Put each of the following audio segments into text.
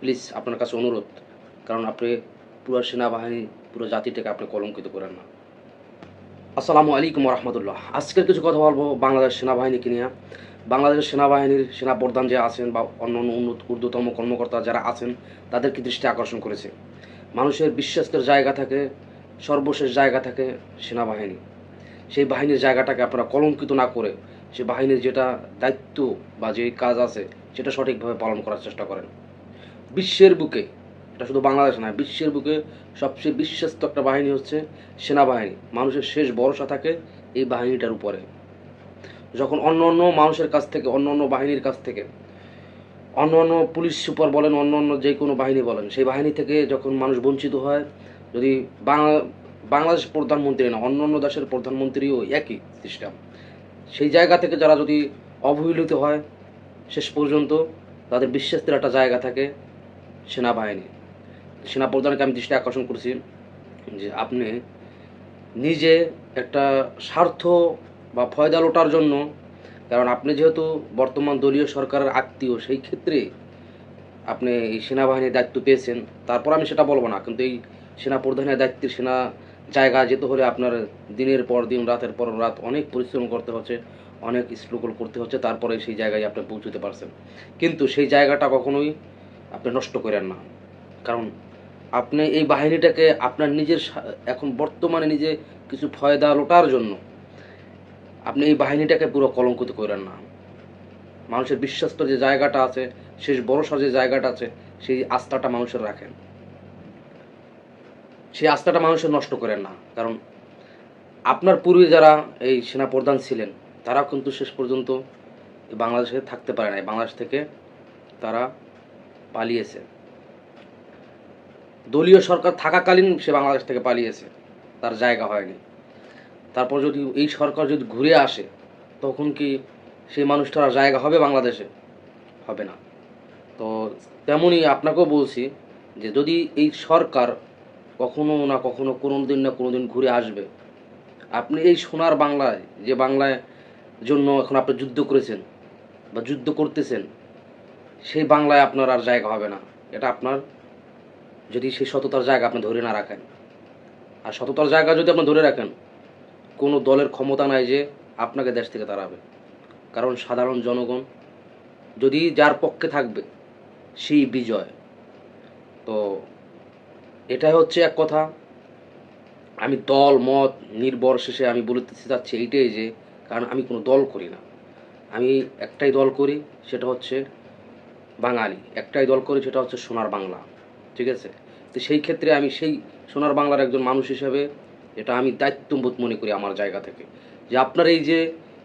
Please আপনার কাছে অনুরোধ, কারণ আপনি পুরো সেনাবাহিনী, পুরো জাতিটাকে আপনি কলঙ্কিত করেন না। আসসালামু আলাইকুম রহমতুল্লাহ আজকের কিছু কথা বলব বাংলাদেশ সেনাবাহিনীকে নিয়ে। বাংলাদেশ সেনাবাহিনীর সেনাপ্রধান যে আছেন বা অন্য অন্য উন্নত, ঊর্ধ্বতম কর্মকর্তা যারা আছেন, তাদেরকে দৃষ্টি আকর্ষণ করেছে। মানুষের বিশ্বাসের জায়গা থাকে, সর্বশেষ জায়গা থাকে সেনাবাহিনী। সেই বাহিনীর জায়গাটাকে আপনারা কলঙ্কিত না করে সে বাহিনীর যেটা দায়িত্ব বা যে কাজ আছে, সেটা সঠিকভাবে পালন করার চেষ্টা করেন। বিশ্বের বুকে, এটা শুধু বাংলাদেশ নয়, বিশ্বের বুকে সবচেয়ে বিশ্বস্ত একটা বাহিনী হচ্ছে সেনাবাহিনী। মানুষের শেষ ভরসা থাকে এই বাহিনীটার উপরে। যখন অন্য অন্য মানুষের কাছ থেকে, অন্য অন্য বাহিনীর কাছ থেকে, অন্য অন্য পুলিশ সুপার বলেন, অন্য অন্য যে কোনো বাহিনী বলেন, সেই বাহিনী থেকে যখন মানুষ বঞ্চিত হয়, যদি বাংলা, বাংলাদেশ প্রধানমন্ত্রী না, অন্য অন্য দেশের প্রধানমন্ত্রীও একই সিস্টেম সেই জায়গা থেকে যারা যদি অবহেলিত হয়, শেষ পর্যন্ত তাদের বিশ্বাসের একটা জায়গা থাকে। সেনাবাহিনী। সেনাপ্রধানকে আমি দৃষ্টি আকর্ষণ করছি যে আপনি নিজে একটা স্বার্থ বা ফয়দা লোটার জন্য, কারণ আপনি যেহেতু বর্তমান দলীয় সরকারের আত্মীয়, সেই ক্ষেত্রে আপনি এই সেনাবাহিনীর দায়িত্ব পেয়েছেন। তারপর আমি সেটা বলব না, কিন্তু এই সেনা প্রধানের দায়িত্বের সেনা জায়গা যেতে হলে আপনার দিনের পর দিন, রাতের পর রাত অনেক পরিশ্রম করতে হচ্ছে, অনেক স্ট্রাগল করতে হচ্ছে, তারপরে সেই জায়গায় আপনি পৌঁছতে পারছেন। কিন্তু সেই জায়গাটা কখনোই আপনি নষ্ট করেন না। কারণ আপনি এই বাহিনীটাকে আপনার নিজের এখন বর্তমানে নিজে কিছু ফয়দা লোটার জন্য আপনি এই বাহিনীটাকে পুরো কলঙ্কিত করেন না। মানুষের বিশ্বস্ত যে জায়গাটা আছে, শেষ ভরসার যে জায়গাটা আছে, সেই আস্থাটা মানুষের রাখেন। সেই আস্থাটা মানুষের নষ্ট করেন না। কারণ আপনার পূর্বে যারা এই সেনাপ্রধান ছিলেন তারা কিন্তু শেষ পর্যন্ত বাংলাদেশে থাকতে পারে নাই। বাংলাদেশ থেকে তারা পালিয়েছে। দলীয় সরকার থাকাকালীন সে বাংলাদেশ থেকে পালিয়েছে। তার জায়গা হয়নি। তারপর যদি এই সরকার যদি ঘুরে আসে, তখন কি সেই মানুষটার জায়গা হবে বাংলাদেশে? হবে না। তো তেমনই আপনাকেও বলছি যে যদি এই সরকার কখনো না কখনো কোনো দিন না কোনো দিন ঘুরে আসবে, আপনি এই সোনার বাংলায়, যে বাংলায় জন্য এখন আপনি যুদ্ধ করেছেন বা যুদ্ধ করতেছেন সেই বাংলায় আপনার আর জায়গা হবে না। এটা আপনার যদি সেই সততার জায়গা আপনি ধরে না রাখেন। আর সততার জায়গা যদি আপনি ধরে রাখেন, কোনো দলের ক্ষমতা নাই যে আপনাকে দেশ থেকে তাড়াবে। কারণ সাধারণ জনগণ, যদি যার পক্ষে থাকবে, সেই বিজয়। তো এটাই হচ্ছে এক কথা। আমি দল, মত নির্ভরশেষে আমি বলতে চাচ্ছি এইটাই যে, কারণ আমি কোনো দল করি না। আমি একটাই দল করি, সেটা হচ্ছে বাঙালি, একটাই দল করি সেটা হচ্ছে সোনার বাংলা, ঠিক আছে? তো সেই ক্ষেত্রে আমি সেই সোনার বাংলার একজন মানুষ হিসেবে এটা আমি দায়িত্ববোধ মনে করি আমার জায়গা থেকে। যে আপনার এই যে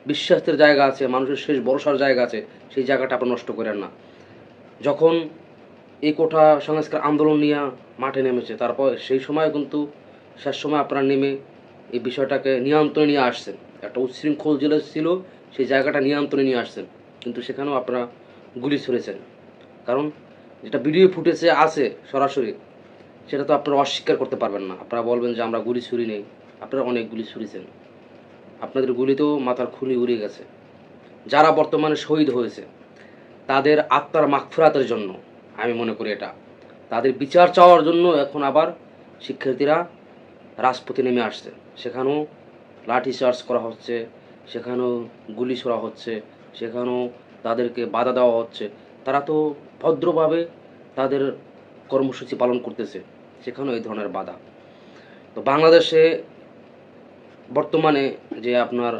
বিশ্বাসের জায়গা আছে, মানুষের শেষ ভরসার জায়গা আছে, সেই জায়গাটা আপনি নষ্ট করেন না। যখন এই কোঠা সংস্কার আন্দোলন নিয়ে মাঠে নেমেছে, তারপর সেই সময় কিন্তু শেষ সময় আপনারা নেমে এই বিষয়টাকে নিয়ন্ত্রণে নিয়ে আসছেন। একটা উচ্ছৃঙ্খল জেলা ছিল, সেই জায়গাটা নিয়ন্ত্রণে নিয়ে আসছেন। কিন্তু সেখানেও আপনারা গুলি ছুড়েছেন। কারণ যেটা ভিডিও ফুটেজে আছে সরাসরি, সেটা তো আপনারা অস্বীকার করতে পারবেন না। আপনারা বলবেন যে আমরা গুলি ছুরি নেই। আপনারা অনেক গুলি ছুড়েছেন। আপনাদের গুলিতেও মাথার খুলি উড়ে গেছে। যারা বর্তমানে শহীদ হয়েছে, তাদের আত্মার মাগফিরাতের জন্য আমি মনে করি এটা। তাদের বিচার চাওয়ার জন্য এখন আবার শিক্ষার্থীরা রাজপথে নেমে আসছে। সেখানেও লাঠি চার্জ করা হচ্ছে, সেখানেও গুলি ছোড়া হচ্ছে, সেখানেও তাদেরকে বাধা দেওয়া হচ্ছে। তারা তো ভদ্রভাবে তাদের কর্মসূচি পালন করতেছে। সেখানেও এই ধরনের বাধা। তো বাংলাদেশে বর্তমানে যে আপনার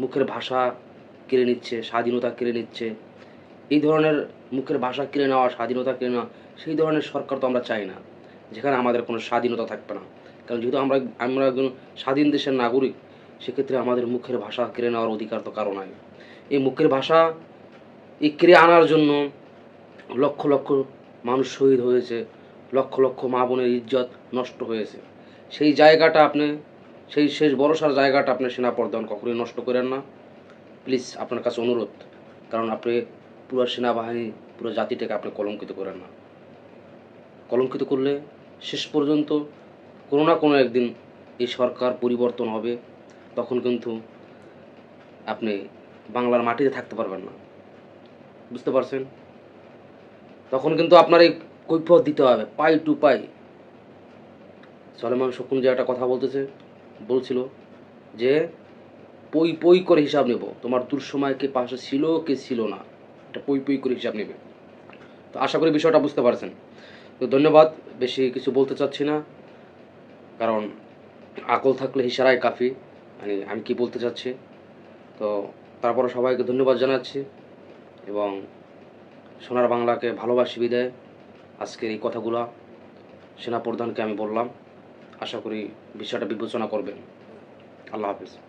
মুখের ভাষা কেড়ে নিচ্ছে, স্বাধীনতা কেড়ে নিচ্ছে, এই ধরনের মুখের ভাষা কেড়ে নেওয়া, স্বাধীনতা কেড়ে নেওয়া, সেই ধরনের সরকার তো আমরা চাই না। যেখানে আমাদের কোনো স্বাধীনতা থাকবে না। কারণ যেহেতু আমরা আমরা একজন স্বাধীন দেশের নাগরিক, সেক্ষেত্রে আমাদের মুখের ভাষা কেড়ে নেওয়ার অধিকার তো কারও নাই। এই মুখের ভাষা এই কেড়ে আনার জন্য লক্ষ লক্ষ মানুষ শহীদ হয়েছে, লক্ষ লক্ষ মা বোনের ইজ্জত নষ্ট হয়েছে। সেই জায়গাটা আপনি, সেই শেষ ভরসার জায়গাটা আপনি সেনাপ্রধান কখনোই নষ্ট করেন না। প্লিজ আপনার কাছে অনুরোধ, কারণ আপনি পুরো সেনাবাহিনী, পুরো জাতিটাকে আপনি কলঙ্কিত করেন না। কলঙ্কিত করলে শেষ পর্যন্ত কোনো না কোনো একদিন এই সরকার পরিবর্তন হবে। তখন কিন্তু আপনি বাংলার মাটিতে থাকতে পারবেন না। বুঝতে পারছেন? তখন কিন্তু আপনার এই কৈফত দিতে হবে, পাই টু পাই। সলেমান শকুন যে একটা কথা বলতেছে, বলছিল যে, পই পই করে হিসাব নেব, তোমার দুঃসময় কে পাশে ছিল কে ছিল না। এটা পই পই করে হিসাব নেবে। তো আশা করি বিষয়টা বুঝতে পারছেন। তো ধন্যবাদ, বেশি কিছু বলতে চাচ্ছি না, কারণ আকল থাকলে ইশারায় কাফি। মানে আমি কি বলতে চাচ্ছি? তো তারপরে সবাইকে ধন্যবাদ জানাচ্ছি। এবং সোনার বাংলাকে ভালোবাসি বিদায়। আজকের এই কথাগুলা সেনাপ্রধানকে আমি বললাম। আশা করি বিষয়টা বিবেচনা করবেন। আল্লাহ হাফিজ।